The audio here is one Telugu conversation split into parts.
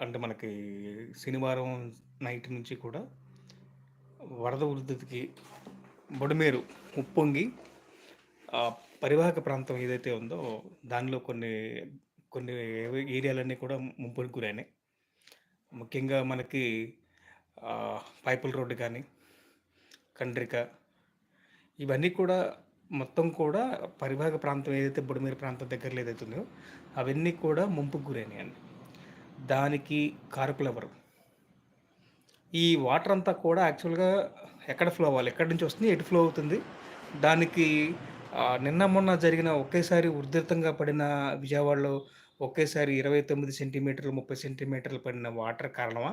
అంటే మనకి శనివారం నైట్ నుంచి కూడా వరద ఉధృతికి బుడమేరు ఉప్పొంగి పరివాహక ప్రాంతం ఏదైతే ఉందో దానిలో కొన్ని కొన్ని ఏరియాలన్నీ కూడా ముంపుకు గురైనాయి. ముఖ్యంగా మనకి పైపుల రోడ్డు కానీ కండ్రిక ఇవన్నీ కూడా మొత్తం కూడా పరివాహక ప్రాంతం ఏదైతే బుడమేరు ప్రాంతం దగ్గరలో ఏదైతే ఉందో అవన్నీ కూడా ముంపుకు గురైనాయండి. దానికి కారకులు ఎవరు? ఈ వాటర్ అంతా కూడా యాక్చువల్గా ఎక్కడ ఫ్లో అవ్వాలి? ఎక్కడి నుంచి వస్తుంది? ఎటు ఫ్లో అవుతుంది? దానికి నిన్న మొన్న జరిగిన ఒకేసారి ఉధృతంగా పడిన విజయవాడలో ఒకేసారి ఇరవై తొమ్మిది సెంటీమీటర్లు ముప్పై సెంటీమీటర్లు పడిన వాటర్ కారణమా?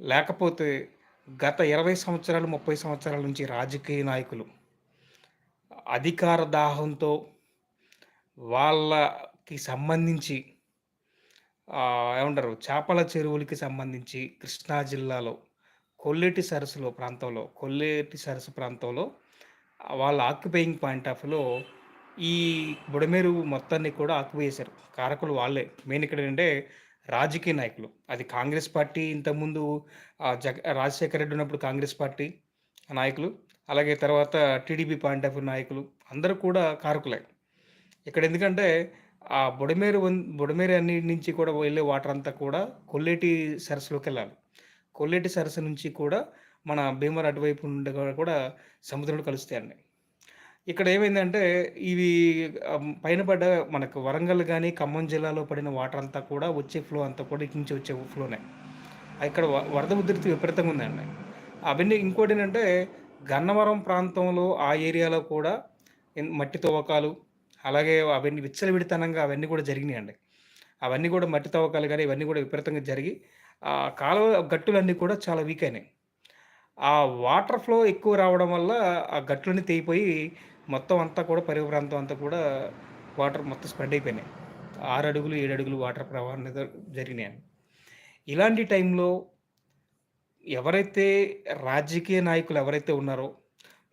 లేకపోతే గత ఇరవై సంవత్సరాలు ముప్పై సంవత్సరాల నుంచి రాజకీయ నాయకులు అధికార దాహంతో వాళ్ళకి సంబంధించి ఏమంటారు? చేపల చెరువులకి సంబంధించి కృష్ణా జిల్లాలో కొల్లేటి సరస్సులో ప్రాంతంలో కొల్లేటి సరస్సు ప్రాంతంలో వాళ్ళ ఆక్యుపైయింగ్ పాయింట్ ఆఫ్లో ఈ బుడమేరు మొత్తాన్ని కూడా ఆక్యుపై చేశారు. కారకులు వాళ్ళే. మెయిన్ ఇక్కడ ఏంటంటే రాజకీయ నాయకులు. అది కాంగ్రెస్ పార్టీ ఇంతకుముందు జగ రాజశేఖర రెడ్డి ఉన్నప్పుడు కాంగ్రెస్ పార్టీ నాయకులు. అలాగే తర్వాత టీడీపీ పాయింట్ ఆఫ్ వ్యూ నాయకులు. అందరూ కూడా కారకులే. ఇక్కడ ఎందుకంటే ఆ బుడమేరు బుడమేరు అన్ని నుంచి కూడా వెళ్ళే వాటర్ అంతా కూడా కొల్లేటి సరస్సులోకి వెళ్ళాలి. కొల్లేటి సరస్సు నుంచి కూడా మన భీమవరం అటువైపు నుండి కూడా- సముద్రంలో కలుస్తాయండి ఇక్కడ ఏమైందంటే ఇవి పైన పడ్డ మనకు వరంగల్ కానీ ఖమ్మం జిల్లాలో పడిన వాటర్ అంతా కూడా వచ్చే ఫ్లో అంతా కూడా ఇటు నుంచి వచ్చే ఫ్లోనే. ఇక్కడ వ- వరద ఉధృతి విపరీతంగా ఉందండి అవన్నీ ఇంకోటి ఏంటంటే గన్నవరం ప్రాంతంలో ఆ ఏరియాలో కూడా మట్టి తవ్వకాలు అలాగే అవన్నీ విచ్చలవిడితనంగా అవన్నీ కూడా జరిగినాయండి. అవన్నీ కూడా మట్టి తవ్వకాలు కానీ ఇవన్నీ కూడా విపరీతంగా జరిగి ఆ కాలువ గట్టులన్నీ కూడా చాలా వీక్ అయినాయి. ఆ వాటర్ ఫ్లో ఎక్కువ రావడం వల్ల ఆ గట్లన్నీ తెగిపోయి మొత్తం అంతా కూడా పరుగు ప్రాంతం అంతా కూడా వాటర్ మొత్తం స్ప్రెడ్ అయిపోయినాయి. ఆరు అడుగులు ఏడు అడుగులు వాటర్ ప్రవాహం జరిగినాయి ఇలాంటి టైంలో ఎవరైతే రాజకీయ నాయకులు ఎవరైతే ఉన్నారో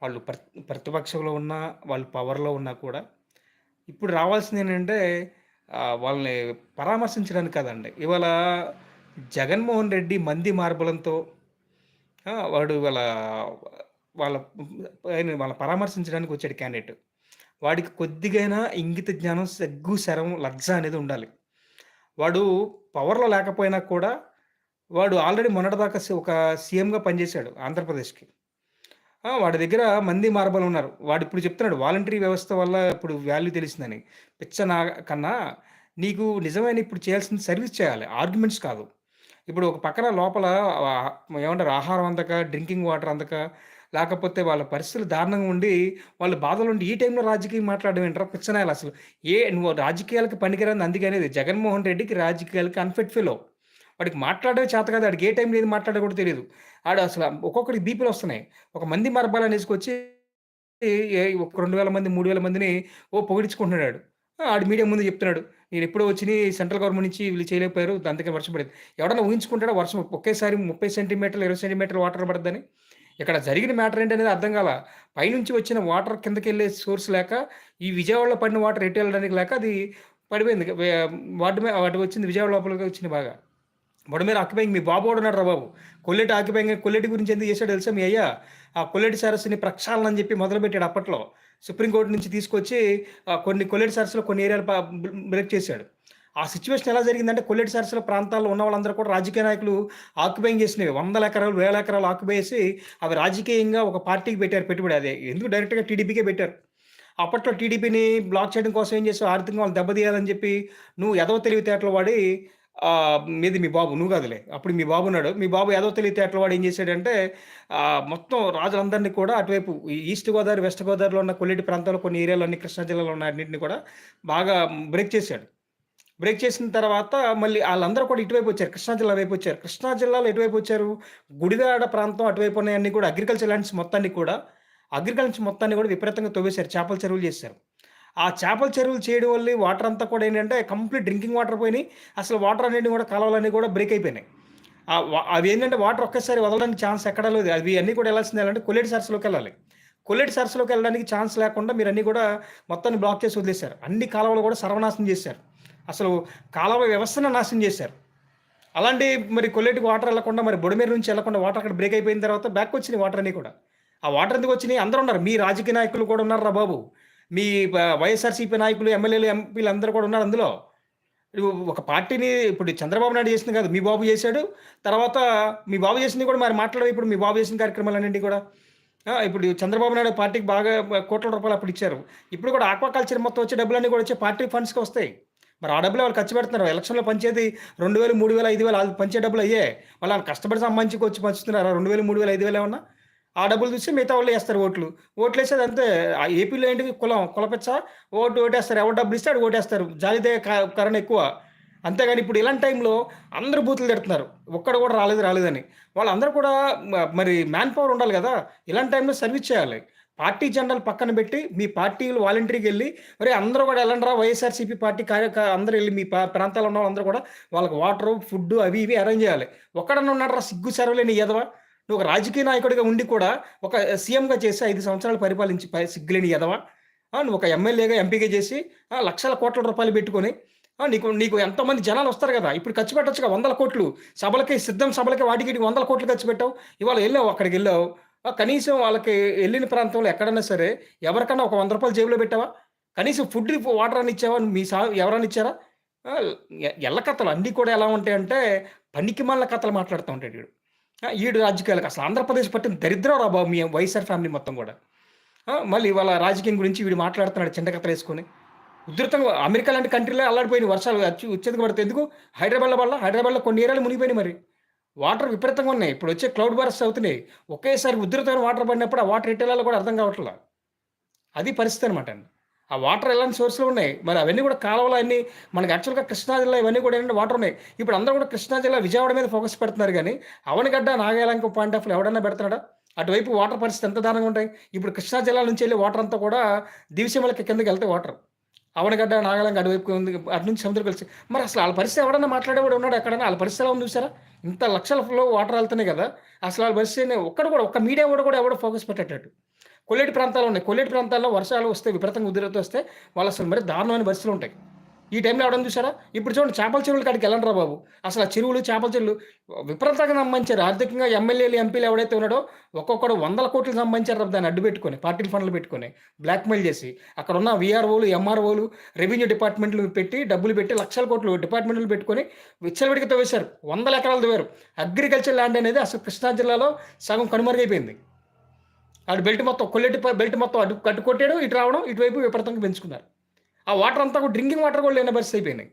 వాళ్ళు ప్ర- ప్రతిపక్షంలో ఉన్నా వాళ్ళు పవర్లో ఉన్నా కూడా ఇప్పుడు రావాల్సింది ఏంటంటే వాళ్ళని పరామర్శించడానికి కాదండి. ఇవాళ జగన్మోహన్ రెడ్డి మంది మార్బలంతో వాడు వాళ్ళ వాళ్ళ ఆయన వాళ్ళ పరామర్శించడానికి వచ్చాడు క్యాండిడేట్. వాడికి కొద్దిగైనా ఇంగిత జ్ఞానం సెగ్గు శరం లజ్జ అనేది ఉండాలి. వాడు పవర్లో లేకపోయినా కూడా వాడు ఆల్రెడీ మొన్నటిదాకా ఒక సీఎంగా పనిచేశాడు ఆంధ్రప్రదేశ్కి. వాడి దగ్గర మంది మార్బలు ఉన్నారు. వాడు ఇప్పుడు చెప్తున్నాడు వాలంటరీ వ్యవస్థ వల్ల ఇప్పుడు వాల్యూ తెలిసిందని. పిచ్చ నా కన్నా నీకు నిజమైన ఇప్పుడు చేయాల్సిన సర్వీస్ చేయాలి. ఆర్గ్యుమెంట్స్ కాదు. ఇప్పుడు ఒక పక్కన లోపల ఏమంటారు ఆహారం అందక డ్రింకింగ్ వాటర్ అందక లేకపోతే వాళ్ళ పరిస్థితులు దారుణంగా ఉండి వాళ్ళ బాధలు ఉండి ఈ టైంలో రాజకీయం మాట్లాడడం ఏంటారా పిచ్చనాయాలి అసలు? ఏ నువ్వు రాజకీయాలకు పనికిరాని అందుకనేది జగన్మోహన్ రెడ్డికి రాజకీయాలకి అన్ఫిట్ ఫీల్ వాడికి మాట్లాడమే చేత కాదు వాడికి ఏ టైంలో ఏది మాట్లాడకూడదు తెలియదు ఆడు అసలు ఒక్కొక్కరికి బీపీలు వస్తున్నాయి. ఒక మంది మరపాలని తీసుకొచ్చి ఒక రెండు వేల మంది మూడు వేల మందిని ఓ పొగిడించుకుంటున్నాడు. ఆడు. మీడియా ముందు చెప్తున్నాడు. నేను ఎప్పుడో వచ్చి సెంట్రల్ గవర్నమెంట్ నుంచి వీళ్ళు చేయలేకపోయారు అందుకే వర్షం పడేది. ఎవడన్నా ఊహించుకుంటాడా వర్షం ఒకేసారి ముప్పై సెంటీమీటర్లు ఇరవై సెంటీమీటర్లు వాటర్ పడద్దని? ఇక్కడ జరిగిన మ్యాటర్ ఏంటి అనేది అర్థం కాల. పైనుంచి వచ్చిన వాటర్ కిందకి వెళ్ళే సోర్స్ లేక ఈ విజయవాడలో పడిన వాటర్ ఎటు వెళ్ళడానికి లేక అది పడిపోయింది. వాటి వాటి వచ్చింది విజయవాడ లోపలికి వచ్చింది బాగా. బొడ మీద ఆక్యుపైంగ్ మీ బాబు కూడా ఉన్నాడు రా బాబు. కొల్లెటి ఆక్యుపైంగ్ కొల్లెటి గురించి ఎందుకు చేశాడు తెలుసా మీ అయ్యా? ఆ కొల్లెటి సరస్సుని ప్రక్షాళన అని చెప్పి మొదలుపెట్టాడు అప్పట్లో. సుప్రీంకోర్టు నుంచి తీసుకొచ్చి కొన్ని కొల్లెటి సరస్సులో కొన్ని ఏరియాలు బ్రేక్ చేశాడు. ఆ సిచ్యువేషన్ ఎలా జరిగిందంటే కొల్లెటి సరస్సుల ప్రాంతాల్లో ఉన్న వాళ్ళందరూ కూడా రాజకీయ నాయకులు ఆక్యుపైంగ్ చేసినవి. వందల ఎకరాలు వేల ఎకరాలు ఆక్యుపై చేసి అవి రాజకీయంగా ఒక పార్టీకి పెట్టారు పెట్టుబడి. అదే ఎందుకు డైరెక్ట్గా టీడీపీకే పెట్టారు? అప్పట్లో టీడీపీని బ్లాక్ చేయడం కోసం ఏం చేసావు? ఆర్థికంగా వాళ్ళు దెబ్బతీయాలని చెప్పి నువ్వు ఎదవ తెలివితేటలు వాడి మీది మీ బాబు నువ్వు కాదులే. అప్పుడు మీ బాబు ఉన్నాడు. మీ బాబు ఏదో తెలియతే అట్లా వాడు ఏం చేశాడంటే మొత్తం రాజులందరినీ కూడా అటువైపు ఈస్ట్ గోదావరి వెస్ట్ గోదావరిలో ఉన్న కొల్లేటి ప్రాంతాల్లో కొన్ని ఏరియాలు అన్ని కృష్ణా జిల్లాలో ఉన్న అన్నింటిని కూడా బాగా బ్రేక్ చేశాడు. బ్రేక్ చేసిన తర్వాత మళ్ళీ వాళ్ళందరూ కూడా ఇటువైపు వచ్చారు. కృష్ణా జిల్లా వైపు వచ్చారు. కృష్ణా జిల్లాలో ఎటువైపు వచ్చారు? గుడివాడ ప్రాంతం అటువైపు ఉన్నాయన్నీ కూడా అగ్రికల్చర్ ల్యాండ్స్ మొత్తాన్ని కూడా అగ్రికల్చర్ మొత్తాన్ని కూడా విపరీతంగా తవ్వేశారు. చేపల చెరువులు చేశారు. ఆ చేపల చెరువులు చేయడం వల్ల వాటర్ అంతా కూడా ఏంటంటే కంప్లీట్ డ్రింకింగ్ వాటర్ పోయినాయి. అసలు వాటర్ అనేది కూడా కాలువలన్నీ కూడా బ్రేక్ అయిపోయినాయి. ఆ వా- అవి ఏంటంటే వాటర్ ఒక్కసారి వదలడానికి ఛాన్స్ ఎక్కడా లేదు. అవి అన్నీ కూడా వెళ్ళాల్సింది అంటే కొల్లేటి సరస్సులోకి వెళ్ళాలి. కొల్లేటి సరస్సులోకి వెళ్ళడానికి ఛాన్స్ లేకుండా మీరు అన్నీ కూడా మొత్తాన్ని బ్లాక్ చేసి వదిలేశారు. అన్ని కాలువలు కూడా సర్వనాశనం చేశారు. అసలు కాలువ వ్యవస్థను నాశనం చేశారు. అలాంటి మరి కొల్లేటికి వాటర్ వెళ్ళకుండా మరి బుడమేరు నుంచి వెళ్ళకుండా వాటర్ అక్కడ బ్రేక్ అయిపోయిన తర్వాత బ్యాక్ వచ్చినాయి వాటర్ అన్నీ కూడా. ఆ వాటర్ ఎందుకు వచ్చినాయి? అందరూ ఉన్నారు. మీ రాజకీయ నాయకులు కూడా ఉన్నారు రా బాబు. మీ వైఎస్ఆర్సీపీ నాయకులు ఎమ్మెల్యేలు ఎంపీలు అందరూ కూడా ఉన్నారు అందులో. ఒక పార్టీని ఇప్పుడు చంద్రబాబు నాయుడు చేసింది కాదు మీ బాబు చేశాడు. తర్వాత మీ బాబు చేసింది కూడా మరి మాట్లాడే ఇప్పుడు మీ బాబు చేసిన కార్యక్రమాలన్నింటి కూడా. ఇప్పుడు చంద్రబాబు నాయుడు పార్టీకి బాగా కోట్ల రూపాయలు అప్పుడు ఇచ్చారు. ఇప్పుడు కూడా ఆక్వాకల్చర్ మొత్తం వచ్చే డబ్బులన్నీ కూడా వచ్చే పార్టీ ఫండ్స్కి వస్తాయి. మరి ఆ డబ్బులు వాళ్ళు ఖర్చు పెడుతున్నారు? ఎలక్షన్లో పంచేది రెండు వేలు మూడు వేలు ఐదు వేలు వాళ్ళు పంచే డబ్బులు అయ్యే. వాళ్ళు కష్టపడి సంబంధించి వచ్చి పంచుతున్నారు? రెండు వేలు మూడు వేలు ఐదు వేలు ఏమన్నా? ఆ డబ్బులు చూసి మిగతా వాళ్ళు వేస్తారు ఓట్లు. ఓట్లు వేసేది అంతే ఏపీలో ఏంటి కులం. కులపెచ్చ ఓటు ఓటేస్తారు. ఎవరు డబ్బులు ఇస్తే అటు ఓటేస్తారు. జాలిదే క- కరణ ఎక్కువ. అంతేగాని ఇప్పుడు ఇలాంటి టైంలో అందరూ బూతులు తిడుతున్నారు. ఒక్కడ కూడా రాలేదు రాలేదని. వాళ్ళందరూ కూడా మరి మ్యాన్ పవర్ ఉండాలి కదా. ఇలాంటి టైంలో సర్వీస్ చేయాలి. పార్టీ జెండాలు పక్కన పెట్టి మీ పార్టీలు వాలంటీర్కి వెళ్ళి మరి అందరూ కూడా వెళ్ళండిరా వైఎస్ఆర్సీపీ పార్టీ కార్య అందరూ వెళ్ళి మీ ప్రాంతాల్లో ఉన్న వాళ్ళందరూ కూడా వాళ్ళకి వాటర్ ఫుడ్ అవి ఇవి అరేంజ్ చేయాలి. ఒక్కడన్నా ఉన్నాడు రా. సిగ్గు సెరవలేని ఎదవా నువ్వు ఒక రాజకీయ నాయకుడిగా ఉండి కూడా ఒక సీఎంగా చేసి ఐదు సంవత్సరాలు పరిపాలించి సిగ్గులేని ఎదవా నువ్వు ఒక ఎమ్మెల్యేగా ఎంపీగా చేసి లక్షల కోట్ల రూపాయలు పెట్టుకొని నీకు నీకు ఎంతమంది జనాలు వస్తారు కదా ఇప్పుడు ఖర్చు పెట్టొచ్చుగా వందల కోట్లు. సభలకి సిద్ధం సభలకి వాటికి వందల కోట్లు ఖర్చు పెట్టావు. ఇవాళ వెళ్ళావు అక్కడికి వెళ్ళావు. కనీసం వాళ్ళకి వెళ్ళిన ప్రాంతంలో ఎక్కడైనా సరే ఎవరికన్నా ఒక వంద రూపాయలు జేబులో పెట్టావా? కనీసం ఫుడ్ వాటర్ అని ఇచ్చావా? మీ సా ఎవరన్నా ఇచ్చారా? ఎల్ల కథలు అన్నీ కూడా ఎలా ఉంటాయంటే పనికి మళ్ళీ కథలు మాట్లాడుతూ ఉంటాడు వీడు. ఈడు రాజకీయాలకు అసలు ఆంధ్రప్రదేశ్ పట్టిన దరిద్రం రా బాబు మీ వైఎస్ఆర్ ఫ్యామిలీ మొత్తం కూడా. మళ్ళీ వాళ్ళ రాజకీయం గురించి వీడు మాట్లాడుతున్నాడు చింతకథలు వేసుకొని. ఉధృతంగా అమెరికా లాంటి కంట్రీలో అల్లాడిపోయిన వర్షాలు వచ్చి వచ్చేందుకు పడితే ఎందుకు? హైదరాబాద్లో వల్ల హైదరాబాద్లో కొన్ని ఏరియాలు మునిగిపోయినాయి మరి. వాటర్ విపరీతంగా ఉన్నాయి. ఇప్పుడు వచ్చే క్లౌడ్ బరస్ట్ అవుతున్నాయి. ఒకేసారి ఉధృతమైన వాటర్ పడినప్పుడు ఆ వాటర్ ఎట్టేలాలో కూడా అర్థం కావట్లేదు అది పరిస్థితి అనమాట అండి. ఆ వాటర్ ఎలాంటి సోర్స్లు ఉన్నాయి? మరి అవన్నీ కూడా కాలువలు అన్ని మనకి యాక్చువల్గా కృష్ణా జిల్లా ఇవన్నీ కూడా ఏంటంటే వాటర్ ఉన్నాయి. ఇప్పుడు అందరూ కూడా కృష్ణా జిల్లా విజయవాడ మీద ఫోకస్ పెడుతున్నారు కానీ అవనగడ్డ నాగాలంక పాయింట్ ఆఫ్ ఎవడన్నా పెడుతున్నాడా అటువైపు వాటర్ పరిస్థితి ఎంత దారుణంగా ఉంటాయి? ఇప్పుడు కృష్ణా జిల్లా నుంచి వెళ్ళి వాటర్ అంతా కూడా దివిసీమలకి కిందకి వెళ్తే వాటర్. అవనగడ్డ నాగాలంక అటువైపు అటు నుంచి సముద్రం కలిసి. మరి అసలు వాళ్ళ పరిస్థితి ఎవడన్నా మాట్లాడేవాడు ఉన్నాడు ఎక్కడన్నా వాళ్ళ పరిస్థితి ఎలా ఉంది చూసారా ఇంత లక్షల ఫ్లో వాటర్ వెళ్తున్నాయి కదా. అసలు వాళ్ళ పరిస్థితి ఒక్కడు కూడా ఒక్క మీడియా కూడా కూడా ఎవడో ఫోకస్ పెట్టేటట్టు. కొల్లేటి ప్రాంతాలు ఉన్నాయి. కొల్లేటి ప్రాంతాల్లో వర్షాలు వస్తే విపరీతంగా ఉధృతి వస్తే వాళ్ళు అసలు మరి దారుణమైన పరిస్థితులు ఉంటాయి. ఈ టైంలో అవడం చూసారా ఇప్పుడు చూడండి చేపల చెరువులు కాడికి వెళ్ళండి రా బాబు. అసలు ఆ చెరువులు చేపల చెరువులు విపరీతంగా సంబంధించారు. ఆర్థికంగా ఎమ్మెల్యేలు ఎంపీలు ఎవడైతే ఉన్నాడో ఒక్కొక్కడు వందల కోట్లు సంబంధించారు దాన్ని అడ్డు పెట్టుకొని పార్టీ ఫండ్లు పెట్టుకొని బ్లాక్మెయిల్ చేసి అక్కడ ఉన్న విఆర్ఓలు ఎంఆర్ఓలు రెవెన్యూ డిపార్ట్మెంట్లు పెట్టి డబ్బులు పెట్టి లక్షల కోట్లు డిపార్ట్మెంట్లు పెట్టుకొని విచ్చలవిడికి తవ్వేశారు. వందల ఎకరాలు తవ్వారు. అగ్రికల్చర్ ల్యాండ్ అనేది అసలు కృష్ణా జిల్లాలో సగం కనుమరుగైపోయింది. అటు బెల్ట్ మొత్తం కొల్లెట్టి బెల్ట్ మొత్తం అటు కట్టు కొట్టాడు ఇటు రావడం ఇటువైపు విపరీతంగా పెంచుకున్నారు. ఆ వాటర్ అంతా కూడా డ్రింకింగ్ వాటర్ కూడా లేని పరిస్థితి అయిపోయినాయి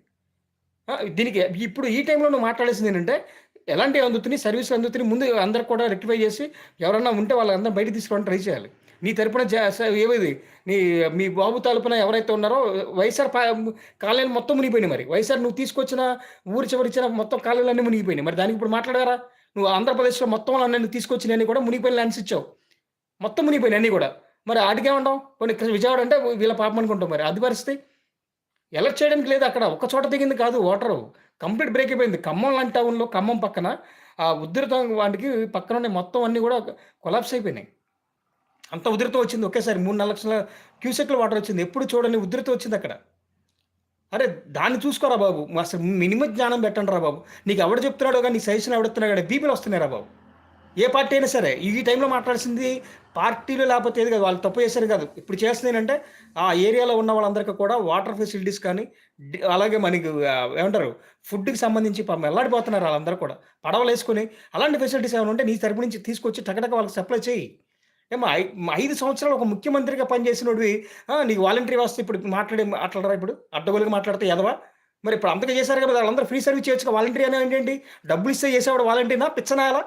దీనికి ఇప్పుడు ఈ టైంలో నువ్వు మాట్లాడేసింది ఏంటంటే ఎలాంటి అందుతున్నాయి సర్వీసులు అందుతున్నాయి ముందు అందరికి కూడా రెక్టిఫై చేసి ఎవరన్నా ఉంటే వాళ్ళందరూ బయట తీసుకోవడానికి ట్రై చేయాలి. నీ తరపున జా- స- ఏవేది నీ మీ బాబు తరపున ఎవరైతే ఉన్నారో వైఎస్ఆర్ పా- కాలనీలు మొత్తం మునిగిపోయినాయి మరి. వైఎస్ఆర్ నువ్వు తీసుకొచ్చిన ఊరు చివరి ఇచ్చిన మొత్తం కాలనీలు అన్నీ మునిగిపోయినాయి. మరి దానికి ఇప్పుడు మాట్లాడారా నువ్వు ఆంధ్రప్రదేశ్లో మొత్తం అన్నీ తీసుకొచ్చినవి కూడా మునిగిపోయిన ల్యాండ్స్ ఇచ్చావు. మొత్తం మునిగిపోయినాయి అన్నీ కూడా. మరి ఆడికేమంటాం? కొన్ని విజయవాడ అంటే వీళ్ళ పాపం అనుకుంటాం మరి. అది పరిస్థితి. ఎలక్ట్ చేయడానికి లేదు అక్కడ. ఒక చోట దిగింది కాదు వాటర్ కంప్లీట్ బ్రేక్ అయిపోయింది. ఖమ్మం లాంటి టౌన్లో ఖమ్మం పక్కన ఆ ఉధృతం వాటికి పక్కన ఉన్న మొత్తం అన్నీ కూడా కొలాప్స్ అయిపోయినాయి. అంత ఉధృతం వచ్చింది. ఒకేసారి మూడు నాలుగు లక్షల క్యూసెక్ల వాటర్ వచ్చింది. ఎప్పుడు చూడని ఉధృతం వచ్చింది అక్కడ. అరే దాన్ని చూసుకోరా బాబు. అసలు మినిమం జ్ఞానం పెట్టండి రా బాబు. నీకు ఎవడు చెప్తున్నాడో కానీ నీ సజెషన్ ఎవడుతున్నాడు కానీ బీపీలు వస్తున్నాయి రా బాబు. ఏ పార్టీ అయినా సరే ఈ టైంలో మాట్లాడాల్సింది పార్టీలు లేకపోతే ఏది కాదు వాళ్ళు తప్పు చేశారు కాదు. ఇప్పుడు చేస్తుంది ఏంటంటే ఆ ఏరియాలో ఉన్న వాళ్ళందరికీ కూడా వాటర్ ఫెసిలిటీస్ కానీ అలాగే మనకి ఏమంటారు ఫుడ్కి సంబంధించి పాపం వెళ్ళాడిపోతున్నారు వాళ్ళందరూ కూడా. పడవలు వేసుకొని అలాంటి ఫెసిలిటీస్ ఏమైనా ఉంటే నీ తరపు నుంచి తీసుకొచ్చి టకటక వాళ్ళకి సప్లై చేయి. ఏమో ఐ- ఐదు సంవత్సరాలు ఒక ముఖ్యమంత్రిగా పనిచేసినోడివి నీకు వాలంటరీ వస్తే ఇప్పుడు మాట్లాడే మాట్లాడరా ఇప్పుడు? అడ్డగోలుగా మాట్లాడితే ఎదవా? మరి ఇప్పుడు అంతగా చేశారు కదా వాళ్ళందరూ ఫ్రీ సర్వీస్ చేయొచ్చు వాలంటీర్ అనేది ఏంటి? డబ్బులు ఇస్తే చేసేవాడు వాలంటీర్నా? పిచ్చనాయాలా?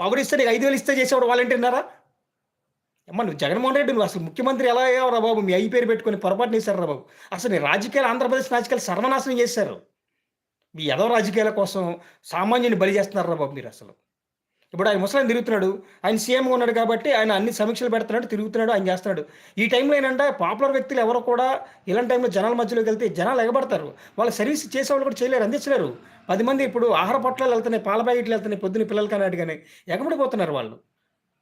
పవర్ ఇస్తే నీకు ఐదు వేలు ఇస్తే చేసేవాడు వాలంటీర్నారా? అమ్మ నువ్వు జగన్మోహన్ రెడ్డి నువ్వు అసలు ముఖ్యమంత్రి ఎలా అయ్యావురా బాబు? మీ ఐ పేరు పెట్టుకొని పొరపాటు చేశారు బాబు. అసలు నీ రాజకీయాలు ఆంధ్రప్రదేశ్ రాజకీయాలు సర్వనాశనం చేశారు. మీ ఎదో రాజకీయాల కోసం సామాన్యుని బలి చేస్తున్నారా బాబు మీరు అసలు. ఇప్పుడు ఆయన ముసలాయన తిరుగుతున్నాడు. ఆయన సీఎంగా ఉన్నాడు కాబట్టి ఆయన అన్ని సమీక్షలు పెడుతున్నాడు తిరుగుతున్నాడు ఆయన చేస్తున్నాడు. ఈ టైంలో ఏంటంటే పాపులర్ వ్యక్తులు ఎవరు కూడా ఇలాంటి టైంలో జనాల మధ్యలోకి వెళ్తే జనాలు ఎగబడతారు. వాళ్ళ సర్వీస్ చేసేవాళ్ళు కూడా చేయలేరు అందించలేరు. పది మంది ఇప్పుడు ఆహార పొట్లాలు వెళ్తున్నాయి పాల ప్యాకెట్లు వెళ్తున్నాయి పొద్దున్న పిల్లలు కానీ కానీ ఎగబడిపోతున్నారు వాళ్ళు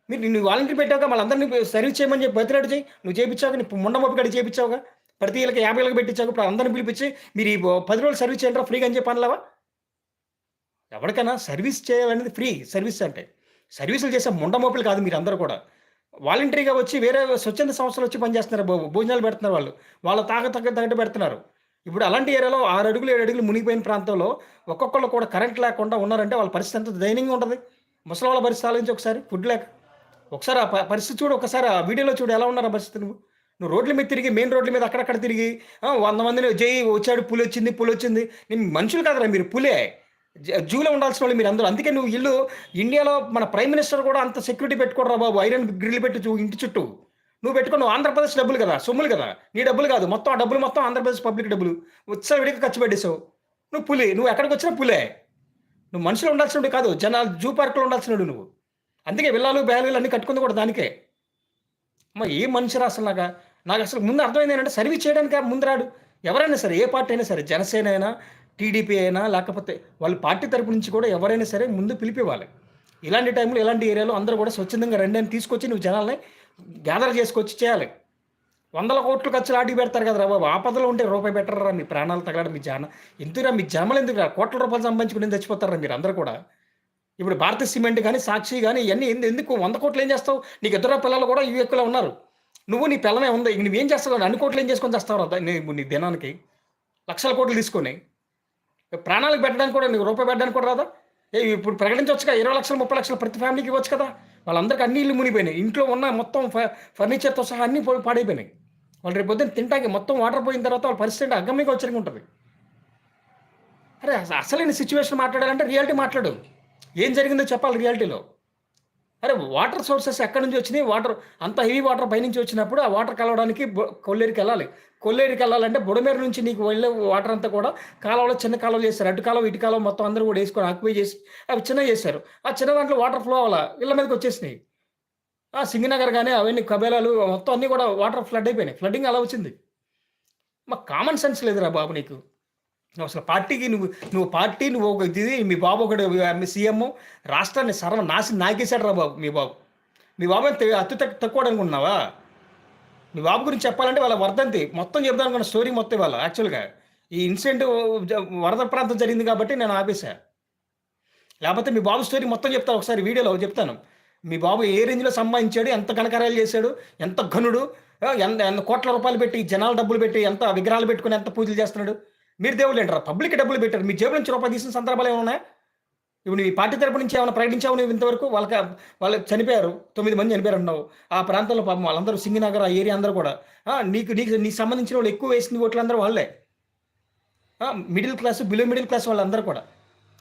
మీరు నువ్వు వాలంటీర్ పెట్టాక వాళ్ళందరినీ సర్వీస్ చేయమని చెప్పి బతిలాడు చేయి నువ్వు చేయించావు నీ ముండ మొప్పి చేయించావుగా ప్రతి వీళ్ళకి యాభై వేలకు పెట్టించావు ఇప్పుడు అందరిని పిలిపించి మీరు ఈ పది రోజులు సర్వీస్ చేయండి ఫ్రీగా అని చెప్పి అనలేవా ఎవరికైనా సర్వీస్ చేయాలనేది ఫ్రీ సర్వీస్ అంటే. సర్వీసులు చేసే ముండమోపులు కాదు మీరు అందరూ కూడా. వాలంటరీగా వచ్చి వేరే స్వచ్ఛంద సంస్థలు వచ్చి పనిచేస్తున్నారు భోజనాలు పెడుతున్నారు వాళ్ళు. వాళ్ళ తాగ తగ్గ తగ్గట్టు పెడుతున్నారు. ఇప్పుడు అలాంటి ఏరియాలో ఆరు అడుగులు, ఏడు అడుగులు మునిగిపోయిన ప్రాంతంలో ఒక్కొక్కళ్ళు కూడా కరెంట్ లేకుండా ఉన్నారంటే వాళ్ళ పరిస్థితి ఎంత దయనీయంగా ముసలి వాళ్ళ పరిస్థితి ఆలోచించి ఒకసారి ఫుడ్ లేక. ఒకసారి ఆ ప పరిస్థితి చూడు ఒకసారి ఆ వీడియోలో చూడు ఎలా ఉన్నారు ఆ పరిస్థితి నువ్వు. నువ్వు రోడ్ల మీద తిరిగి మెయిన్ రోడ్ల మీద అక్కడక్కడ తిరిగి వంద మందిని జై వచ్చాడు పులి వచ్చింది పులి వచ్చింది నేను మనుషులు కాదురా మీరు పులే. జూలో ఉండాల్సిన వాళ్ళు మీరందరూ. అందుకే నువ్వు ఇల్లు ఇండియాలో మన ప్రైమ్ మినిస్టర్ కూడా అంత సెక్యూరిటీ పెట్టుకోడురా బాబు. ఐరన్ గ్రిల్ పెట్టి ఇంటి చుట్టూ. నువ్వు పెట్టుకో నువ్వు ఆంధ్రప్రదేశ్ డబ్బులు కదా! సొమ్ములు కదా! నీ డబ్బులు కాదు. మొత్తం ఆ డబ్బులు మొత్తం ఆంధ్రప్రదేశ్ పబ్లిక్ డబ్బులు. విచ్చలవిడిగా ఖర్చు పెట్టేశావు నువ్వు పులి. నువ్వు ఎక్కడికి వచ్చినా పులే. నువ్వు మనుషులు ఉండాల్సినవి కాదు. జనాలు జూ పార్క్‌లో ఉండాల్సినోడివి నువ్వు. అందుకే విల్లాలు, బేలాలు అన్నీ కట్టుకుంది కూడా దానికే. అమ్మ ఏ మనిషి అసలు నాకు అసలు ముందు అర్థమైంది ఏంటంటే సర్వీస్ చేయడానికి ముందు రాడు. ఎవరైనా సరే ఏ పార్టీ అయినా సరే జనసేన అయినా, టీడీపీ అయినా లేకపోతే వాళ్ళ పార్టీ తరపు నుంచి కూడా ఎవరైనా సరే ముందు పిలిపేవాలి ఇలాంటి టైంలో ఇలాంటి ఏరియాలో అందరూ కూడా స్వచ్ఛందంగా రండి అని తీసుకొచ్చి నువ్వు జనాలని గ్యాదర్ చేసుకొచ్చి చేయాలి. వందల కోట్లు ఖర్చులు ఆటికి పెడతారు కదరా బాబు. ఆపదలో ఉంటే రూపాయి పెట్టరురా మీ ప్రాణాలు తగలడం మీ జాన ఎందుకురా మీ జన్మలు ఎందుకురా కోట్ల రూపాయలు సంపాదించుకుని చచ్చిపోతారా మీరందరూ కూడా. ఇప్పుడు భారత సిమెంట్ కానీ సాక్షి కానీ ఇవన్నీ ఎందుకు వంద కోట్లు ఏం చేస్తావు? నీకు ఇద్దరు పిల్లలు కూడా యూఎక్‌లో ఉన్నారు. నువ్వు నీ పిల్లనే ఉంది. ఇంక నువ్వేం చేస్తావు? అన్ని కోట్లు ఏం చేసుకొని చస్తావురా నీ దినానికి? లక్షల కోట్లు తీసుకొని. ప్రాణాలకు పెట్టడానికి కూడా నీకు రూపాయి పెట్టడానికి కూడా రాదా? ఇప్పుడు ప్రకటించవచ్చుగా ఇరవై లక్షలు ముప్పై లక్షలు ప్రతి ఫ్యామిలీకి ఇవ్వచ్చు కదా! వాళ్ళందరికీ అన్ని ఇల్లు మునిగిపోయినాయి. ఇంట్లో ఉన్న మొత్తం ఫ ఫర్నిచర్‌తో సహా అన్ని పో పాడైపోయినాయి. వాళ్ళు రేపు పొద్దున్న తింటాకి మొత్తం వాటర్ పోయిన తర్వాత వాళ్ళ పరిస్థితి ఏంటి అగమ్య ఉంటుంది అరే! అసలైన సిచ్యువేషన్ మాట్లాడాలంటే రియాలిటీ మాట్లాడు. ఏం జరిగిందో చెప్పాలి రియాలిటీలో. అరే! వాటర్ సోర్సెస్ ఎక్కడి నుంచి వచ్చినాయి? వాటర్ అంత హెవీ వాటర్ పైనుంచి వచ్చినప్పుడు ఆ వాటర్ కలవడానికి కొల్లేరుకి వెళ్ళాలి కొల్లేరుకి వెళ్ళాలంటే బుడమేరు నుంచి నీకు వెళ్ళే వాటర్ అంతా కూడా కాలువలో చిన్న కాలువలు చేశారు. అటు కాలువ, ఇటు కాలువ మొత్తం అందరూ కూడా వేసుకొని ఆక్యుపై చేసి అవి చిన్నవి చేశారు. ఆ చిన్న దాంట్లో వాటర్ ఫ్లో అవ్వాలా ఇళ్ళ మీదకి వచ్చేసినాయి ఆ! సింగనగర్ కానీ అవన్నీ కబేలాలు మొత్తం అన్నీ కూడా వాటర్ ఫ్లడ్ అయిపోయినాయి. ఫ్లడ్డింగ్ అలా వచ్చింది. మా కామన్ సెన్స్ లేదురా బాబు నీకు. నువ్వు అసలు పార్టీకి నువ్వు నువ్వు పార్టీ నువ్వు ఒక ఇది మీ బాబు ఒకడు మీ సీఎం రాష్ట్రాన్ని సర్వనాశనం నాకేసాడురా బాబు మీ బాబు. మీ బాబు అంత అతి అనుకుంటున్నావా? మీ బాబు గురించి చెప్పాలంటే వాళ్ళ వర్ధంతి మొత్తం చెప్దాం అనుకున్న స్టోరీ మొత్తం ఇవాళ యాక్చువల్‌గా. ఈ ఇన్సిడెంట్ వరద ప్రాంతం జరిగింది కాబట్టి నేను ఆపేశా లేకపోతే మీ బాబు స్టోరీ మొత్తం చెప్తాను ఒకసారి వీడియోలో చెప్తాను. మీ బాబు ఏ రేంజ్‌లో సంపాదించాడు? ఎంత ఘనకార్యాలు చేశాడు? ఎంత ఘనుడు? ఎంత ఎంత కోట్ల రూపాయలు పెట్టి జనాల డబ్బులు పెట్టి ఎంత విగ్రహాలు పెట్టుకొని ఎంత పూజలు చేస్తున్నాడు? మీరు దేవుళ్ళేంట్రా? పబ్లిక్ డబ్బులు పెట్టారు. మీ జేబులో నుంచి రూపాయలు తీసిన సందర్భాలు ఏమైనా ఉన్నాయా? ఇప్పుడు నీ పార్టీ తరపు నుంచి ఏమైనా ప్రకటించావు నువ్వు ఇంతవరకు? వాళ్ళకి వాళ్ళు చనిపోయారు. తొమ్మిది మంది చనిపోయారు అన్నావు ఆ ప్రాంతంలో పాపం వాళ్ళందరూ సింగనగర్ ఆ ఏరియా అందరూ కూడా. నీకు నీకు నీకు సంబంధించిన వాళ్ళు ఎక్కువ వేసిన ఓట్లందరూ వాళ్ళే. Middle class, below middle class వాళ్ళందరూ కూడా.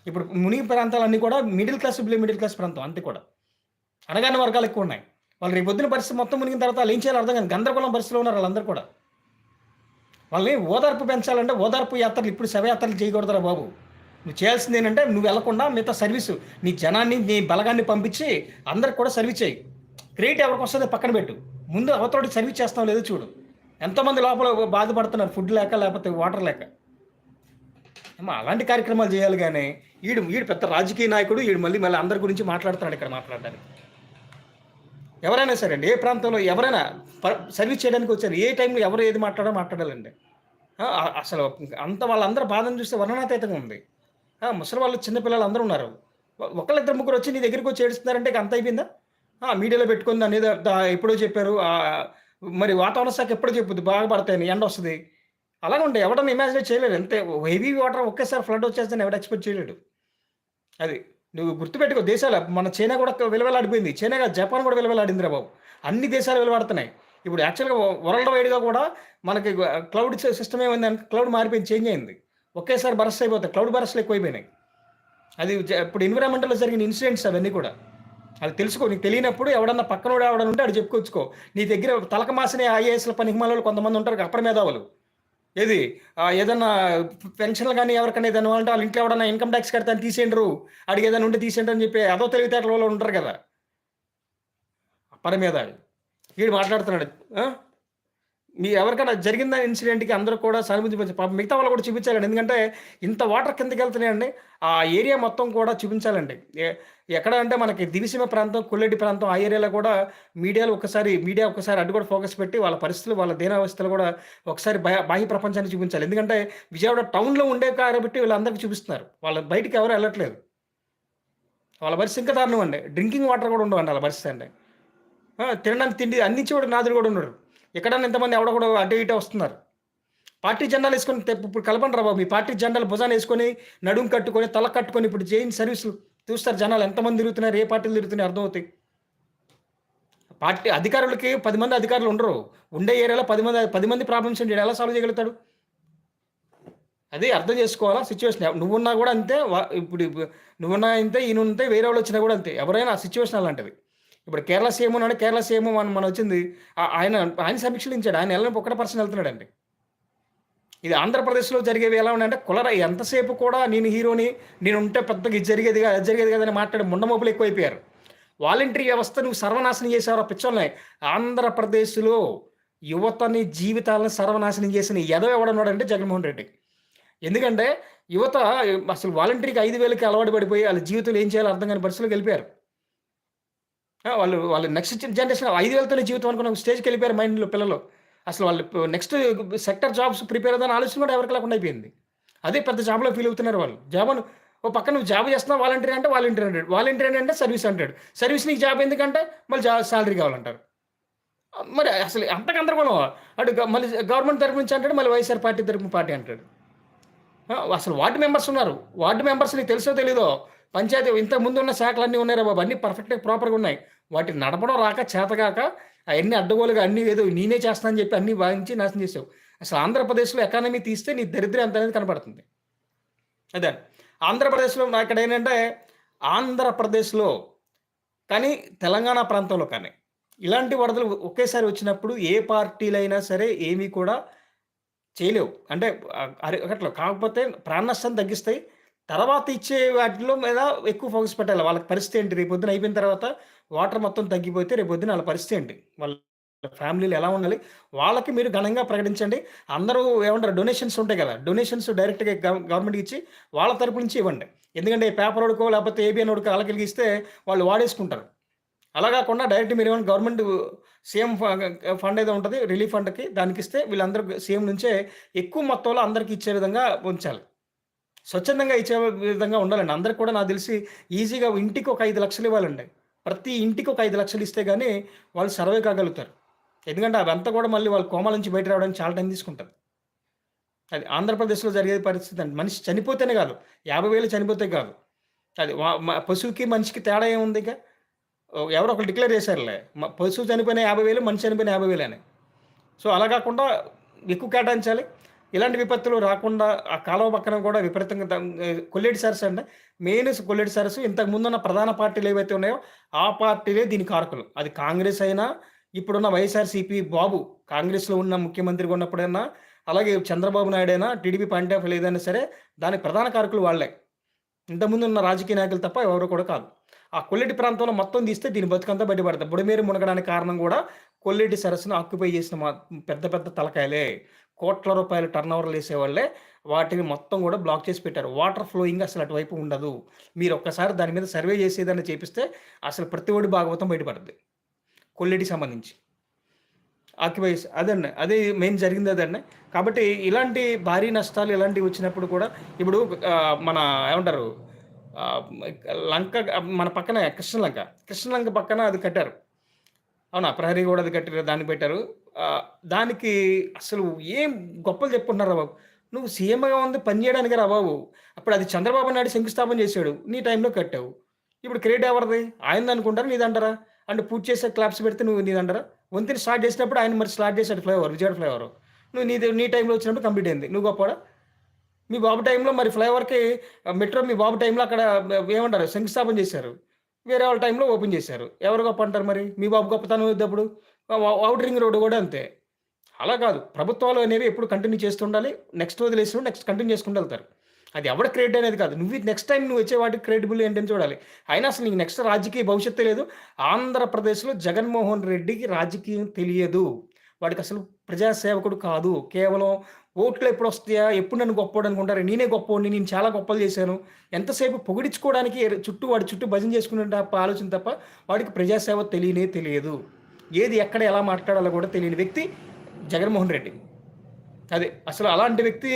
ఇప్పుడు మునిగి ప్రాంతాలన్నీ కూడా middle class, below middle class ప్రాంతం అంతే కూడా. అనగానే వర్గాలు ఎక్కువ ఉన్నాయి. వాళ్ళు రేపొద్దున పరిస్థితి మొత్తం మునిగిన తర్వాత వాళ్ళు ఏం చేయాలో అర్థం కానీ గందరగోళం పరిస్థితిలో ఉన్నారు వాళ్ళందరూ కూడా. వాళ్ళని ఓదార్పు పెంచాలంటే ఓదార్పు యాత్రలు ఇప్పుడు శవయాత్రలు చేయకూడదురా బాబు. నువ్వు చేయాల్సింది ఏంటంటే నువ్వు వెళ్ళకుండా మిగతా సర్వీసు నీ జనాన్ని, నీ బలగాన్ని పంపించి అందరికి కూడా సర్వీస్ చేయి క్రెడిట్ ఎవరికొస్తదో పక్కన పెట్టు. ముందు అవతలటి సర్వీస్ చేస్తాం లేదో చూడు. ఎంతోమంది లోపల బాధపడుతున్నారు ఫుడ్ లేక లేకపోతే వాటర్ లేక. అలాంటి కార్యక్రమాలు చేయాలి కానీ ఈడు ఈడు పెద్ద రాజకీయ నాయకుడు. ఈడు మళ్ళీ మళ్ళీ అందరి గురించి మాట్లాడుతున్నాడు ఇక్కడ మాట్లాడడానికి. ఎవరైనా సరే అండి. ఏ ప్రాంతంలో ఎవరైనా సర్వీస్ చేయడానికి వచ్చారు. ఏ టైంలో ఎవరు ఏది మాట్లాడో మాట్లాడాలండి. అసలు అంత వాళ్ళందరూ బాధను చూస్తే వర్ణనాతీతంగా ఉంది. ముసలి వాళ్ళు చిన్నపిల్లలు అందరూ ఉన్నారు. ఒకళ్ళిద్దరు ముగ్గురు వచ్చి నీ దగ్గరికి వచ్చి ఏడుస్తున్నారంటే అంత అయిపోయిందా? మీడియాలో పెట్టుకుంది అనేది ఎప్పుడో చెప్పారు. మరి వాతావరణ శాఖ ఎప్పుడో చెప్పుద్ది బాగా పడతాయని వస్తుంది అలాగే ఉండే ఎవడన్నా ఇమాజినేట్ చేయలేడు. అంతే హెవీ వాటర్ ఒకేసారి ఫ్లడ్ వచ్చేస్తే ఎవడ ఎక్స్‌పెక్ట్ చేయలేడు. అది. నువ్వు గుర్తుపెట్టుకో దేశాలు మన చైనా కూడా విలవిల్లాడిపోయింది. చైనా జపాన్ కూడా విలవిల్లాడిందిరా బాబు. అన్ని దేశాలు వెలువడుతున్నాయి ఇప్పుడు యాక్చువల్‌గా వరల్డ్ వైడ్‌గా కూడా మనకి క్లౌడ్ సిస్టమ్ ఏమైందంటే క్లౌడ్ మారిపోయింది. చేంజ్ అయింది. ఒకేసారి బరస్ అయిపోతాయి. క్లౌడ్ బరస్లు ఎక్కువైపోయినాయి. అది ఇప్పుడు ఎన్విరాన్మెంటల్‌లో జరిగిన ఇన్సిడెంట్స్ అవన్నీ కూడా. అది తెలుసుకో. నీకు తెలియనప్పుడు ఎవడన్నా పక్కనోడు ఎవడన్నా ఉంటే చెప్పుకొచ్చుకో. నీ దగ్గర తలక మాసిన మన వాళ్ళు కొంతమంది ఉంటారు అపర మేధావులు. ఏది ఏదన్నా పెన్షన్‌లు కానీ ఎవరికైనా ఏదైనా అంటే వాళ్ళ ఇంట్లో ఎవడన్నా ఇన్‌కమ్ టాక్స్ కడితే అని తీసేయండ్రు. ఆడికి ఏదైనా ఉంటే తీసేయండి అని చెప్పి అదో తెలివితేటలోళ్ళు ఉంటారు కదా! పని మీద వీడు మాట్లాడుతున్నాడు. మీ ఎవరికైనా జరిగిన ఇన్సిడెంట్‌కి అందరూ కూడా సానుభూతి పాపం మిగతా వాళ్ళు కూడా చూపించాలండి. ఎందుకంటే ఇంత వాటర్ కిందకి వెళ్తున్నాయండి ఆ ఏరియా మొత్తం కూడా చూపించాలండి. ఎక్కడ అంటే మనకి దివిసీమ ప్రాంతం, కొల్లెడ్డి ప్రాంతం ఆ ఏరియాలో కూడా మీడియాలో ఒకసారి మీడియా ఒకసారి అడ్డు కూడా ఫోకస్ పెట్టి వాళ్ళ పరిస్థితులు, వాళ్ళ దీనావస్థలు కూడా ఒకసారి బయ బాహ్య ప్రపంచాన్ని చూపించాలి. ఎందుకంటే విజయవాడ టౌన్‌లో ఉండే కాబట్టి వీళ్ళందరికీ చూపిస్తున్నారు. వాళ్ళు బయటికి ఎవరు వెళ్ళట్లేదు వాళ్ళ పరిస్థితి ఇంకా దారుణం అండి డ్రింకింగ్ వాటర్ కూడా ఉండవండి వాళ్ళ పరిస్థితి అండి తినడానికి తిండి అందించేవాడు నాదుడు కూడా ఉన్నాడు ఎక్కడన్నా ఇంతమంది ఎవడ కూడా అటు ఇటు వస్తున్నారు. పార్టీ జెండాలు వేసుకొని ఇప్పుడు కలపండి రా బాబు. మీ పార్టీ జెండాలు భుజాన్ని వేసుకొని నడుం కట్టుకొని తల కట్టుకొని ఇప్పుడు జైన్ సర్వీసులు చూస్తారు జనాలు. ఎంతమంది తిరుగుతున్నారు ఏ పార్టీలు తిరుగుతున్నాయి అర్థమవుతాయి. పార్టీ అధికారులకి పది మంది అధికారులు ఉండరు. ఉండే ఏరియాలో పది మంది పది మంది ప్రాబ్లమ్స్ ఉండి ఎలా సాల్వ్ చేయగలుగుతాడు? అదే అర్థం చేసుకోవాలా? సిచ్యువేషన్ నువ్వున్నా కూడా అంతే వా- ఇప్పుడు ఇప్పుడు నువ్వున్నా అంతే ఈయన ఉంటే వేరే వాళ్ళు వచ్చినా కూడా అంతే. ఎవరైనా ఆ సిచ్యువేషన్ అలాంటిది. ఇప్పుడు కేరళ సీఎం ఉన్నాడు కేరళ సీఎం అని మన వచ్చింది. ఆయన ఆయన సమీక్షించాడు. ఆయన వెళ్ళిన ఒక్కటే పర్సన్ వెళ్తున్నాడండి. ఇది ఆంధ్రప్రదేశ్లో జరిగేవి ఎలా ఉన్నాయంటే కులర ఎంతసేపు కూడా నేను హీరోని నేను ఉంటే పెద్దగా ఇది జరిగేది కాదు, అది జరిగేది కాదని మాట్లాడి ముండమోపులు ఎక్కువైపోయారు. వాలంటరీ వ్యవస్థ నువ్వు సర్వనాశనం చేసావు పిచ్చోళ్ళని. ఆంధ్రప్రదేశ్లో యువతని జీవితాలను సర్వనాశనం చేసిన ఎదవ ఎవడన్నాడంటే జగన్మోహన్ రెడ్డి. ఎందుకంటే యువత అసలు వాలంటరీకి ఐదు వేలకి అలవాటు పడిపోయి వాళ్ళ జీవితంలో ఏం చేయాలో అర్థం కాని పరిస్థితులకు వెళ్ళిపోయారు. వాళ్ళు వాళ్ళు నెక్స్ట్ జనరేషన్ ఐదు వేలతోనే జీవితం అనుకున్న ఒక స్టేజ్కి వెళ్ళిపోయారు మైండ్లో పిల్లలు. అసలు వాళ్ళు నెక్స్ట్ సెక్టర్ జాబ్స్ ప్రిపేర్ అవుతాను ఆలోచన కూడా ఎవరికి లేకుండా అయిపోయింది. అదే పెద్ద జాబ్లో ఫీల్ అవుతున్నారు వాళ్ళు. జాబ్ ఓ పక్కన నువ్వు జాబ్ చేస్తున్నావు వాలంటీర్ అంటే వాలంటీర్ అంటాడు వాలంటీర్ అంటే సర్వీస్ అంటాడు సర్వీస్ నీకు జాబ్ ఎందుకంటే మళ్ళీ జాబ్ శాలరీ కావాలంటారు. మరి అసలు అంత గందరగోళం. అటు మళ్ళీ గవర్నమెంట్ తరపు నుంచి అంటాడు మళ్ళీ వైఎస్ఆర్ పార్టీ తరపు పార్టీ అంటాడు. అసలు వార్డు మెంబర్స్ ఉన్నారు. వార్డు మెంబర్స్ నీకు తెలుసో తెలీదో పంచాయతీ ఇంత ముందు ఉన్న శాఖలు అన్నీ ఉన్నాయి బాబు అన్నీ పర్ఫెక్ట్గా ప్రాపర్గా ఉన్నాయి. వాటిని నడపడం రాక చేతగాక అవన్నీ అడ్డగోలుగా అన్నీ ఏదో నేనే చేస్తానని చెప్పి అన్నీ భావించి నాశనం చేసావు. అసలు ఆంధ్రప్రదేశ్లో ఎకానమీ తీస్తే నీ దరిద్రం ఎంత అనేది కనపడుతుంది. అదే. ఆంధ్రప్రదేశ్లో నా ఇక్కడ ఏంటంటే ఆంధ్రప్రదేశ్లో కానీ తెలంగాణ ప్రాంతంలో కానీ ఇలాంటి వరదలు ఒకేసారి వచ్చినప్పుడు ఏ పార్టీలైనా సరే ఏమీ కూడా చేయలేవు. అంటే అట్లా కాకపోతే ప్రాణ నష్టం తగ్గిస్తాయి తర్వాత ఇచ్చే వాటిలో మీద ఎక్కువ ఫోకస్ పెట్టాలి. వాళ్ళకి పరిస్థితి ఏంటి? రేపు పొద్దున అయిపోయిన తర్వాత వాటర్ మొత్తం తగ్గిపోతే రేపు పొద్దున వాళ్ళ పరిస్థితి ఏంటి? వాళ్ళ ఫ్యామిలీలు ఎలా ఉండాలి? వాళ్ళకి మీరు ఘనంగా ప్రకటించండి. అందరూ ఏమంటారు? డొనేషన్స్ ఉంటాయి కదా? డొనేషన్స్ డైరెక్ట్గా గవర్నమెంట్కి ఇచ్చి వాళ్ళ తరపు నుంచి ఇవ్వండి. ఎందుకంటే పేపర్ వాడుకో లేకపోతే ఏబిఎన్ వాడుకో వాళ్ళకి ఇస్తే వాళ్ళు వాడేసుకుంటారు. అలా కాకుండా డైరెక్ట్ మీరు ఏమైనా గవర్నమెంట్ సీఎం ఫండ్ ఏదో ఉంటుంది రిలీఫ్ ఫండ్కి దానికి ఇస్తే వీళ్ళందరూ సీఎం నుంచే ఎక్కువ మొత్తంలో అందరికీ ఇచ్చే విధంగా ఉంచాలి. స్వచ్ఛందంగా ఇచ్చే విధంగా ఉండాలండి. అందరికి కూడా నాకు తెలిసి ఈజీగా ఇంటికి ఒక ఐదు లక్షలు ఇవ్వాలండి. ప్రతి ఇంటికి ఒక ఐదు లక్షలు ఇస్తే కానీ వాళ్ళు సర్వే కాగలుగుతారు. ఎందుకంటే అవంతా కూడా మళ్ళీ వాళ్ళ కోమల నుంచి బయట రావడానికి చాలా టైం తీసుకుంటుంది. అది ఆంధ్రప్రదేశ్లో జరిగే పరిస్థితి అండి. మనిషి చనిపోతేనే కాదు. యాభై వేలు చనిపోతే కాదు. అది వా- మ- పశువుకి మనిషికి తేడా ఏముంది ఇక? ఎవరో ఒకరు డిక్లేర్ చేశారులే. మ- పశువు చనిపోయిన యాభై వేలు మనిషి చనిపోయిన యాభై వేలు అని. సో అలా కాకుండా ఎక్కువ కేటాయించాలి. ఇలాంటి విపత్తులు రాకుండా ఆ కాలువ పక్కన కూడా విపరీతంగా కొల్లేటి సరస్సు అంటే మెయిన్ కొల్లేటి సరస్సు ఇంతకు ముందున్న ప్రధాన పార్టీలు ఏవైతే ఉన్నాయో ఆ పార్టీలే దీని కారకులు. అది కాంగ్రెస్ అయినా ఇప్పుడున్న వైఎస్ఆర్సీపీ బాబు కాంగ్రెస్లో ఉన్న ముఖ్యమంత్రిగా ఉన్నప్పుడైనా అలాగే చంద్రబాబు నాయుడు అయినా టీడీపీ పాయింట్ ఆఫ్ ఏదైనా సరే దానికి ప్రధాన కారకులు వాళ్ళే. ఇంతకుముందు ఉన్న రాజకీయ నాయకులు తప్ప ఎవరు కూడా కాదు. ఆ కొల్లెటి ప్రాంతంలో మొత్తం తీస్తే దీని బతుకంతా బయటపడతాయి. బుడమేరు మునగడానికి కారణం కూడా కొల్లేటి సరస్సును ఆక్యుపై చేసిన మా పెద్ద పెద్ద తలకాయలే. కోట్ల రూపాయలు టర్న్ ఓవర్లు వేసేవాళ్ళే వాటిని మొత్తం కూడా బ్లాక్ చేసి పెట్టారు. వాటర్ ఫ్లోయింగ్ అసలు అటువైపు ఉండదు. మీరు ఒక్కసారి దాని మీద సర్వే చేసేదాన్ని చేపిస్తే అసలు ప్రతి ఒడి భాగవతం బయటపడుతుంది కొల్లెటికి సంబంధించి. ఆక్యుపై అదండి అదే మెయిన్ జరిగింది అదండి కాబట్టి ఇలాంటి భారీ నష్టాలు ఇలాంటివి వచ్చినప్పుడు కూడా ఇప్పుడు మన ఏమంటారు? లంక మన పక్కన కృష్ణలంక. కృష్ణలంక పక్కన అది కట్టారు. అవును? అప్రహరీ కూడా అది కట్టారు దాన్ని పెట్టారు. దానికి అసలు ఏం గొప్పలు చెప్పుకుంటున్నారు బాబు? నువ్వు సీఎంగా ఉంది పని చేయడానికి రా బాబు. అప్పుడు అది చంద్రబాబు నాయుడు శంకుస్థాపన చేశాడు నీ టైంలో కట్టావు. ఇప్పుడు క్రెడిట్ ఎవరిది? ఆయన అనుకుంటారా నీదంటారా? అంటే పూర్తి చేసే క్లాప్స్ పెడితే నువ్వు నీదంటారా? వంతెన స్టార్ట్ చేసినప్పుడు ఆయన మరి స్టార్ట్ చేశాడు ఫ్లైఓవర్ విజయవాడ ఫ్లైఓవర్. నువ్వు నీ నీ టైంలో వచ్చినప్పుడు కంప్లీట్ అయింది. నువ్వు గొప్పడా మీ బాబు టైంలో మరి ఫ్లైఓవర్కి మెట్రో మీ బాబు టైంలో అక్కడ ఏమంటారు శంకుస్థాపన చేశారు. వేరే వాళ్ళ టైంలో ఓపెన్ చేశారు. ఎవరు గొప్ప అంటారు మరి? మీ బాబు గొప్పతనం వద్దప్పుడు అవుట్ రింగ్ రోడ్డు కూడా అంతే. అలా కాదు. ప్రభుత్వాలు అనేవి ఎప్పుడు కంటిన్యూ చేస్తుండాలి నెక్స్ట్ వదిలేసి నెక్స్ట్ కంటిన్యూ చేసుకుంటూ వెళ్తారు. అది ఎవడ క్రెడిట్ అనేది కాదు. నువ్వు నెక్స్ట్ టైం నువ్వు వచ్చే వాటికి క్రెడిబుల్ ఏంటని చూడాలి. అయినా అసలు నీకు నెక్స్ట్ రాజకీయ భవిష్యత్తు లేదు. ఆంధ్రప్రదేశ్లో జగన్మోహన్ రెడ్డికి రాజకీయం తెలియదు. వాడికి అసలు ప్రజాసేవకుడు కాదు. కేవలం ఓట్లు ఎప్పుడు వస్తాయా? ఎప్పుడు నన్ను గొప్పోడు అనుకుంటారు? నేనే గొప్పవాడిని నేను చాలా గొప్పలు చేశాను. ఎంతసేపు పొగిడించుకోవడానికి చుట్టూ వాడి చుట్టూ భజన చేసుకునే తప్ప ఆలోచన తప్ప వాడికి ప్రజాసేవ తెలియనే తెలియదు. ఏది ఎక్కడ ఎలా మాట్లాడాలో కూడా తెలియని వ్యక్తి జగన్మోహన్ రెడ్డి. అదే అసలు అలాంటి వ్యక్తి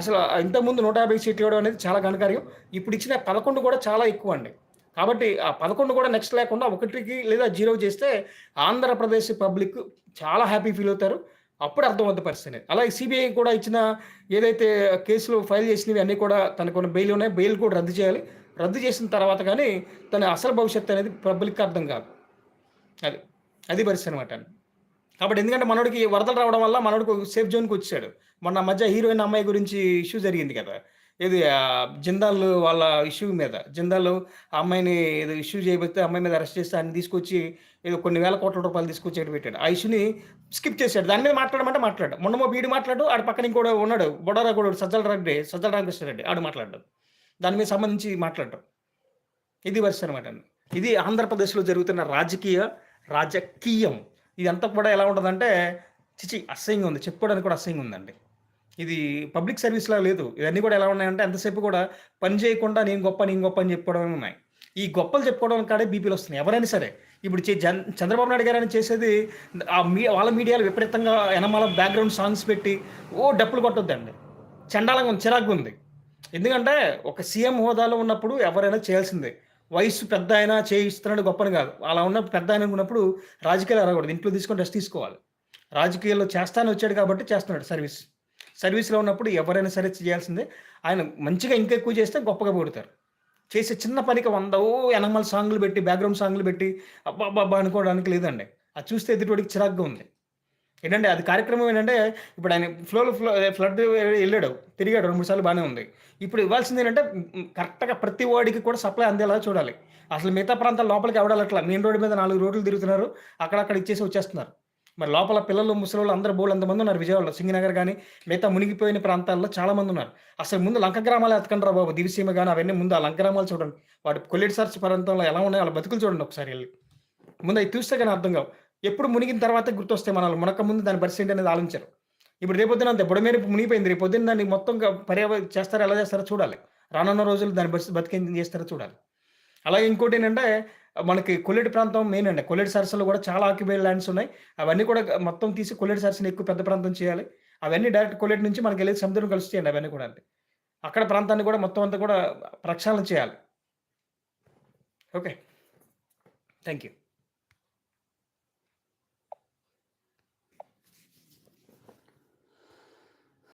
అసలు ఇంతకుముందు నూట యాభై సీట్లు ఇవ్వడం అనేది చాలా ఘనకార్యం. ఇప్పుడు ఇచ్చిన పదకొండు కూడా చాలా ఎక్కువ అండి. కాబట్టి ఆ 11 కూడా నెక్స్ట్ లేకుండా ఒకటికి లేదా జీరో చేస్తే ఆంధ్రప్రదేశ్ పబ్లిక్ చాలా హ్యాపీ ఫీల్ అవుతారు. అప్పుడు అర్థమవుద్ది పరిస్థితి అలాగే సీబీఐ కూడా ఇచ్చిన ఏదైతే కేసులు ఫైల్ చేసినవి అన్నీ కూడా తనకున్న బెయిల్ ఉన్నాయి. బెయిల్ కూడా రద్దు చేయాలి. రద్దు చేసిన తర్వాత కానీ తన అసలు భవిష్యత్తు అనేది పబ్లిక్ అర్థం కాదు. అది. అది పరిస్థితి అనమాట. కాబట్టి ఎందుకంటే మనోడికి వరదలు రావడం వల్ల మనోడికి సేఫ్ జోన్‌కి వచ్చాడు మొన్న మధ్య హీరోయిన్ అమ్మాయి గురించి ఇష్యూ జరిగింది కదా! ఇది జిందాల్ వాళ్ళ ఇష్యూ మీద. జిందాల్ ఆ అమ్మాయిని ఏదో ఇష్యూ చేయబోతే అమ్మాయి మీద అరెస్ట్ చేస్తే ఆయన తీసుకొచ్చి ఏదో కొన్ని వేల కోట్ల రూపాయలు తీసుకొచ్చి పెట్టాడు. ఆ ఇష్యూని స్కిప్ చేసాడు. దాని మీద మాట్లాడమంటే మాట్లాడు మొన్నమో వీడు మాట్లాడు ఆడు పక్కన ఇంకోడు ఉన్నాడు. బొడారా కూడా సజ్జల రెడ్డి, సజ్జల రామకృష్ణారెడ్డి ఆడు మాట్లాడ్డాడు. దాని మీద సంబంధించి మాట్లాడడం. ఇది వరుస అనమాట. ఇది ఆంధ్రప్రదేశ్‌లో జరుగుతున్న రాజకీయ రాజకీయం. ఇదంతా కూడా ఎలా ఉంటుందంటే చిచి అసహ్యంగా ఉంది. చెప్పుకోవడానికి కూడా అసహ్యంగా ఉందండి. ఇది పబ్లిక్ సర్వీస్‌లా లేదు. ఇవన్నీ కూడా ఎలా ఉన్నాయంటే ఎంతసేపు కూడా పని చేయకుండా నేను గొప్ప, నేను గొప్ప అని చెప్పుకోవడం ఉన్నాయి. ఈ గొప్పలు చెప్పుకోవడం కాడే బీపీలొస్తున్నాయి. ఎవరైనా సరే. ఇప్పుడు చే జన్ చంద్రబాబు నాయుడు గారని చేసేది ఆ మీ వాళ్ళ మీడియాలో విపరీతంగా ఎనమాల బ్యాక్‌గ్రౌండ్ సాంగ్స్ పెట్టి ఓ డప్పులు కొట్టొద్దండి. చండాలంగా ఉంది. చిరాకు ఉంది. ఎందుకంటే ఒక సీఎం హోదాలో ఉన్నప్పుడు ఎవరైనా చేయాల్సిందే. వయసు పెద్ద అయినా చేయిస్తున్నాడు గొప్పని కాదు. అలా ఉన్న పెద్దాయన అనుకున్నప్పుడు రాజకీయాలు అడగకూడదు. ఇంట్లో తీసుకొని రెస్ట్ తీసుకోవాలి. రాజకీయాల్లో చేస్తానని వచ్చాడు కాబట్టి చేస్తున్నాడు సర్వీస్. సర్వీస్‌లో ఉన్నప్పుడు ఎవరైనా సరే చేయాల్సిందే. ఆయన మంచిగా ఇంకా ఎక్కువ చేస్తే గొప్పగా పొగుడుతారు. చేసే చిన్న పనికి 100 ఓ సాంగ్లు పెట్టి, బ్యాక్‌గ్రౌండ్ సాంగ్లు పెట్టి అబ్బబ్బబ్బా! అనుకోవడానికి లేదండి. అది చూస్తే ఎదుటివాడికి చిరాగ్గా ఉంది. ఏంటంటే అది కార్యక్రమం ఏంటంటే ఇప్పుడు ఆయన ఫ్లోలో ఫ్లో ఫ్లడ్ వెళ్ళాడు తిరిగాడు 2, 3 సార్లు బాగానే ఉంది. ఇప్పుడు ఇవ్వాల్సింది ఏంటంటే కరెక్ట్‌గా ప్రతి వాడికి కూడా సప్లై అందేలా చూడాలి. అసలు మిగతా ప్రాంతాల లోపలికి ఎవడు అట్లా మెయిన్ రోడ్డు మీద నాలుగు రోడ్లు తిరుగుతున్నారు. అక్కడక్కడ ఇచ్చేసి వచ్చేస్తున్నారు. మరి లోపల పిల్లలు, ముసలోళ్ళు అందరూ బోలెడంతమంది ఉన్నారు విజయవాడలో. సింగనగర్ కానీ మిగతా మునిగిపోయిన ప్రాంతాల్లో చాలా మంది ఉన్నారు. అసలు ముందు లంక గ్రామాలు ఎతకండిరా బాబు. దివిసీమ గాని అవన్నీ ముందు ఆ లంక గ్రామాలు చూడండి. వాటి కొల్లేటి సరస్సు ప్రాంతంలో ఎలా ఉన్నాయో వాళ్ళ బతుకులు చూడండి ఒకసారి వెళ్ళి ముందు అవి చూస్తే కానీ అర్థం కావు. ఎప్పుడు మునిగిన తర్వాత గుర్తొస్తాయి మనల్ని. మునక ముందు దాని పరిస్థితి ఏంటి అనేది ఆలోచించరు. ఇప్పుడు రేపొద్దున అంతే బుడమేరు మునిగిపోయింది. రేపొద్దున దాన్ని మొత్తం పర్యావరణ పర్యావ చేస్తారో ఎలా చేస్తారో చూడాలి. రానున్న రోజులు దాన్ని బతికి చేస్తారో చూడాలి. అలాగే ఇంకోటేంటంటే మనకి కొల్లేటి ప్రాంతం మెయిన్ అండి. కొల్లేటి సరస్సులో కూడా చాలా ఆక్యుపైడ్ ల్యాండ్స్ ఉన్నాయి. అవన్నీ కూడా మొత్తం తీసి కొల్లేటి సరస్సుని ఎక్కువ పెద్ద ప్రాంతం చేయాలి. అవన్నీ డైరెక్ట్ కొల్లేటి నుంచి మనకి వెళ్ళి సముద్రం కలుస్తాయండి అవన్నీ కూడా అండి అక్కడ ప్రాంతాన్ని కూడా మొత్తం అంతా కూడా ప్రక్షాళన చేయాలి. ఓకే. Thank you.